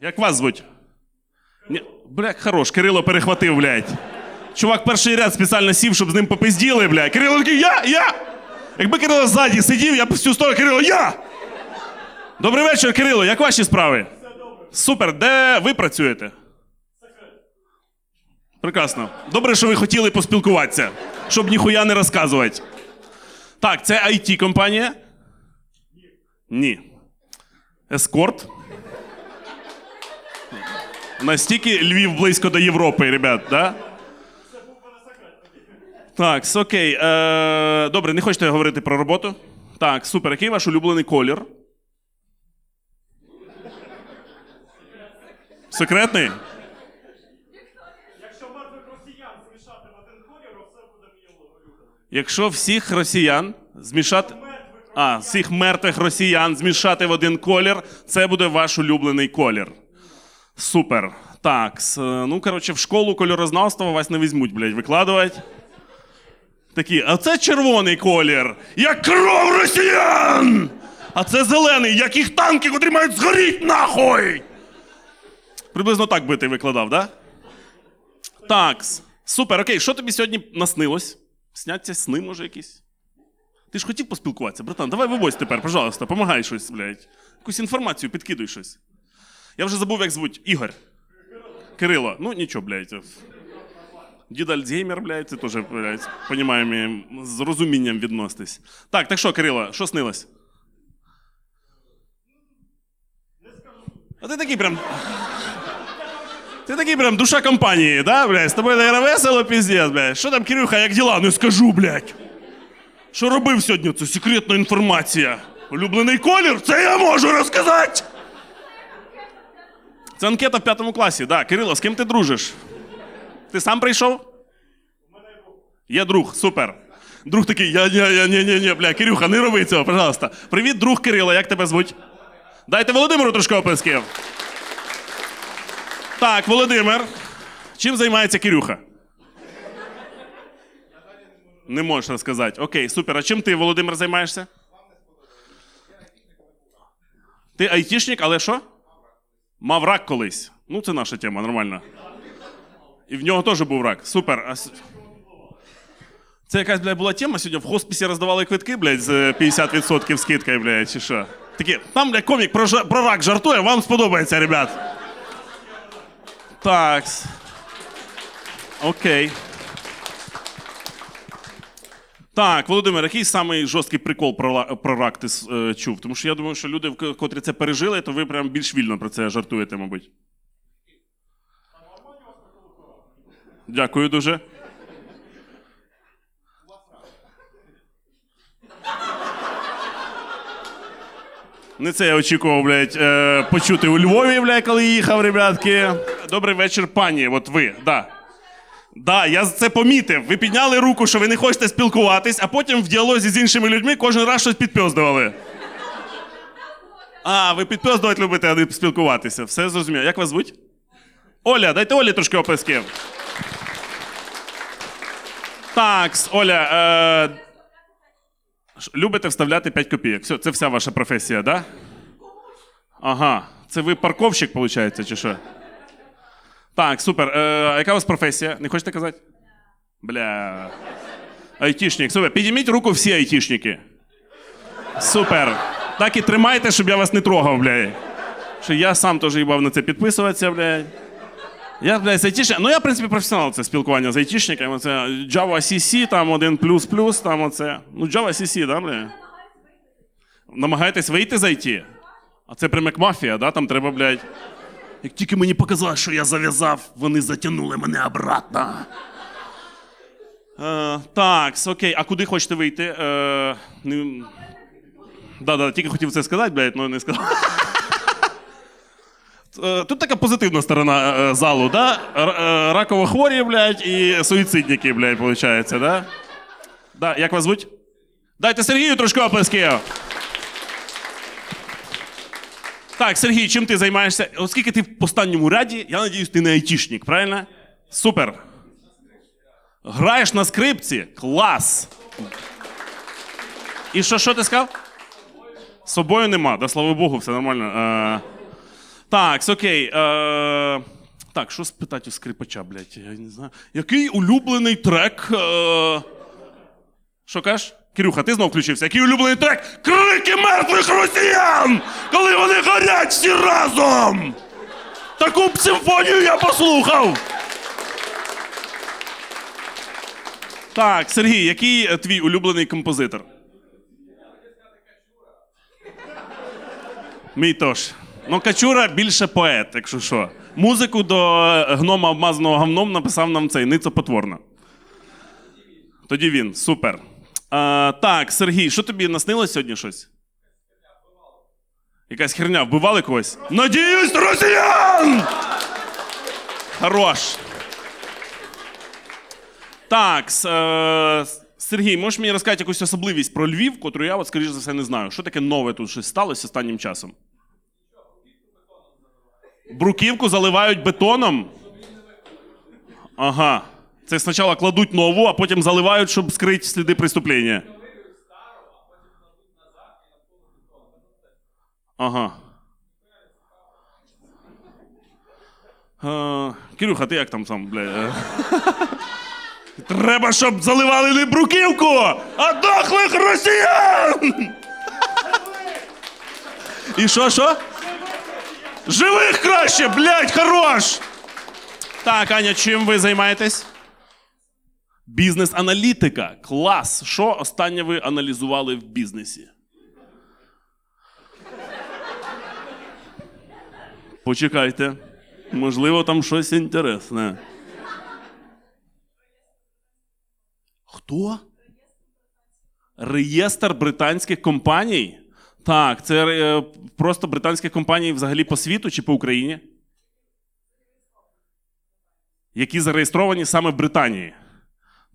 Як вас звуть? Ні, хорош, Кирило перехватив, блядь. Чувак перший ряд спеціально сів, щоб з ним попизділи, блядь. Кирило такий, я, я! Якби Кирило ззаді сидів, я б всю сторону Кирило, я! Добрий вечір, Кирило, як ваші справи? Супер, де ви працюєте? Прекрасно. Добре, що ви хотіли поспілкуватися, щоб ніхуя не розказувати. Так, це it компанія Ні. Ескорт? Настільки Львів близько до Європи, ребят, да? Так, окей. Е, добре, не хочете говорити про роботу? Так, супер. Який ваш улюблений колір? Секретний? Якщо мертвих росіян змішати в один колір, все буде улюблений. Якщо всіх росіян змішати. А, всіх мертвих росіян змішати в один колір, це буде ваш улюблений колір. Супер. Так, ну коротше, в школу кольорознавства вас не візьмуть, блядь, викладувати. Такі, а це червоний колір, як кров росіян! А це зелений, як їх танки, котрі мають згоріти нахуй! Приблизно так би ти викладав, да? Так, супер, окей, що тобі сьогодні наснилось? Сняться сни, може, якісь? Ти ж хотів поспілкуватися, братан, давай вивозь тепер, пожалуйста, помагай щось, блядь. Якусь інформацію підкидуй щось. Я вже забув, як звуть. Ігор. Кирило. Ну, нічого, блядь. Дід Альцгеймер, блядь, це теж, блядь, понімаємо, з розумінням відноситись. Так, так що, Кирило, що снилось? А ти такий прям. Ти такий прям душа компанії, да, блядь? З тобою наверное, весело, піздець, блядь. Що там, Кирюха, як діла? Не скажу, блядь. Що робив сьогодні? Це секретна інформація. Улюблений колір? Це я можу розказати. Це анкета в п'ятому класі, да. Кирило, з ким ти дружиш? Ти сам прийшов? Є друг, супер. Друг такий, я, я, я, ні, ні, ні, бля, Кирюха, не роби цього, пожалуйста. Привіт, друг Кирила, як тебе звуть? Дайте Володимиру трошки оплесків. Так, Володимир. Чим займається Кирюха? Не можеш розказати. Окей, супер. А чим ти, Володимир, займаєшся? Ти айтішник, але що? Мав рак колись. Ну, це наша тема, нормально. І в нього теж був рак. Супер. Це якась, блядь, була тема сьогодні. В хосписі роздавали квитки, блядь, з е, 50% скидкою, блядь, чи що. Такі, там, блядь, комік про, жа- про рак жартує, вам сподобається, ребят. Так. Окей. Так, Володимир, який самий жорсткий прикол про, про рак ти е, чув? Тому що я думаю, що люди, котрі це пережили, то ви прям більш вільно про це жартуєте, мабуть. Дякую дуже. Не це я очікував, блядь, е, почути у Львові, блядь, коли їхав, ребятки. Добрий вечір, пані. От ви, да. Да, я це помітив. Ви підняли руку, що ви не хочете спілкуватись, а потім в діалозі з іншими людьми кожен раз щось підпьоздували. А, ви підпьоздувати любите, а не спілкуватися. Все зрозуміло. Як вас звуть? Оля, дайте Олі трошки оплесків. Так, Оля. Е... Любите вставляти 5 копійок. Все, це вся ваша професія, да? Ага. Це ви парковщик, виходить, чи що? Так, супер. Е, яка у вас професія? Не хочете казати? Бля. Айтішник. Супер. Підійміть руку всі айтішники. Супер. Так і тримайте, щоб я вас не трогав, бля. Що я сам теж їбав на це підписуватися, бля. Я, блядь, з айтішник. Ну, я, в принципі, професіонал це спілкування з айтішниками. Це Java CC, там один плюс плюс, там оце. Ну, Java CC, да, бля? Намагаєтесь вийти з IT? А це прям як мафія, да? Там треба, блядь. Як тільки мені показали, що я зав'язав, вони затягнули мене обратно. Е, так, окей. А куди хочете вийти? Е, не... Да, да, тільки хотів це сказати, блядь, але не сказав. Е, Тут така позитивна сторона е, залу, да? Р- е, Раково хворі, блядь, і суїцидники, блядь, виходить, да? Да, як вас звуть? Дайте Сергію трошки оплесків. Так, Сергій, чим ти займаєшся? Оскільки ти в останньому ряді, я надіюсь, ти не айтішник, правильно? Супер. Граєш на скрипці? Клас. І що, що ти сказав? З собою нема, да, слава Богу, все нормально. Е, Так, окей. Е, так, що спитати у скрипача, блядь? Я не знаю. Який улюблений трек? Е, що кажеш? Кирюха, ти знов включився. Який улюблений трек? Крики мертвих росіян! Коли вони горять всі разом! Таку б симфонію я послухав! Так, Сергій, який е, твій улюблений композитор? Мій теж. Ну, Качура більше поет, якщо що. Музику до е, гнома обмазаного говном написав нам цей Ницо Потворна. Тоді він, супер. А, так, Сергій, що тобі наснилось сьогодні щось? Якась херня, вбивали когось? Надіюсь, росіян! Хорош. Так, е, Сергій, можеш мені розказати якусь особливість про Львів, котру я, от, скоріш за все, не знаю. Що таке нове тут щось сталося останнім часом? Бруківку заливають бетоном? Ага. Це спочатку кладуть нову, а потім заливають, щоб скрити сліди преступлення. Ага. Е, Кирюха, ти як там сам, бля? Треба, щоб заливали не бруківку, а дохлих росіян! І що, що? Живих краще, блядь, хорош! Так, Аня, чим ви займаєтесь? Бізнес-аналітика. Клас. Що останнє ви аналізували в бізнесі? Почекайте. Можливо, там щось інтересне. Хто? Реєстр британських компаній? Так, це е, просто британських компаній взагалі по світу чи по Україні? Які зареєстровані саме в Британії.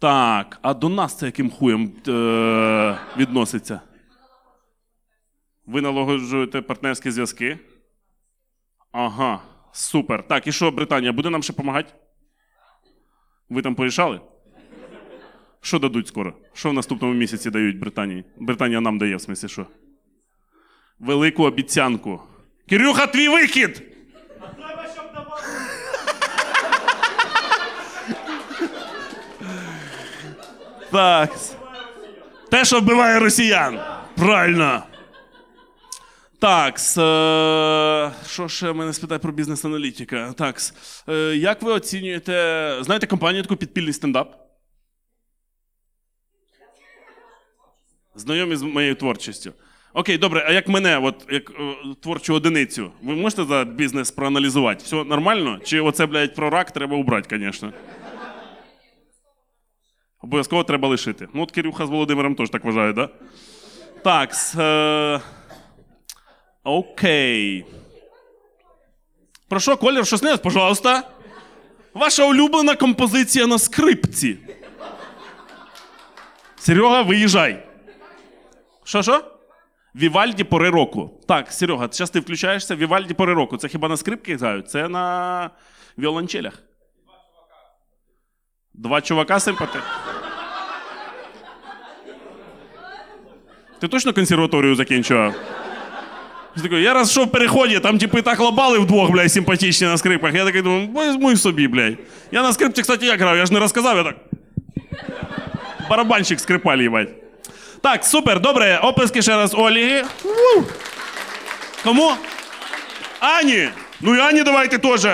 Так, а до нас це яким хуєм е- відноситься? Ви налагоджуєте партнерські зв'язки? Ага, супер. Так, і що, Британія буде нам ще допомагати? Ви там порішали? Що дадуть скоро? Що в наступному місяці дають Британії? Британія нам дає, в смислі, що? Велику обіцянку. Кирюха, твій вихід! Треба, щоб давали. Так. Те, що вбиває росіян. Правильно. Так, е, що ще мене спитає про бізнес-аналітика? Так, е, як ви оцінюєте. Знаєте компанію таку підпільний стендап? Знайомі з моєю творчістю. Окей, добре, а як мене, от як е, творчу одиницю, ви можете за бізнес проаналізувати? Все нормально? Чи оце, блядь, про рак треба убрати, звісно? Обов'язково треба лишити. Ну, от Кирюха з Володимиром теж так вважають, да? Так. с, Е... Окей. Про що, колір, снилось? Пожалуйста. Ваша улюблена композиція на скрипці. Серега, виїжджай. Що, що? Вівальді пори року. Так, Серега, зараз ти включаєшся. Вівальді пори року. Це хіба на скрипки грають? Це на віолончелях. Два чувака симпати. Ти точно консерваторію закінчував? Я Я раз йшов в переході, там типи так лабали вдвох, блядь, симпатичні на скрипах. Я такий думаю, візьму собі, блядь. Я на скрипці, кстати, як грав, я ж не розказав, я так. Барабанщик скрипаль, їбать. Так, супер, добре. Оплески ще раз Олі. Кому? Ані! Ну і Ані давайте теж.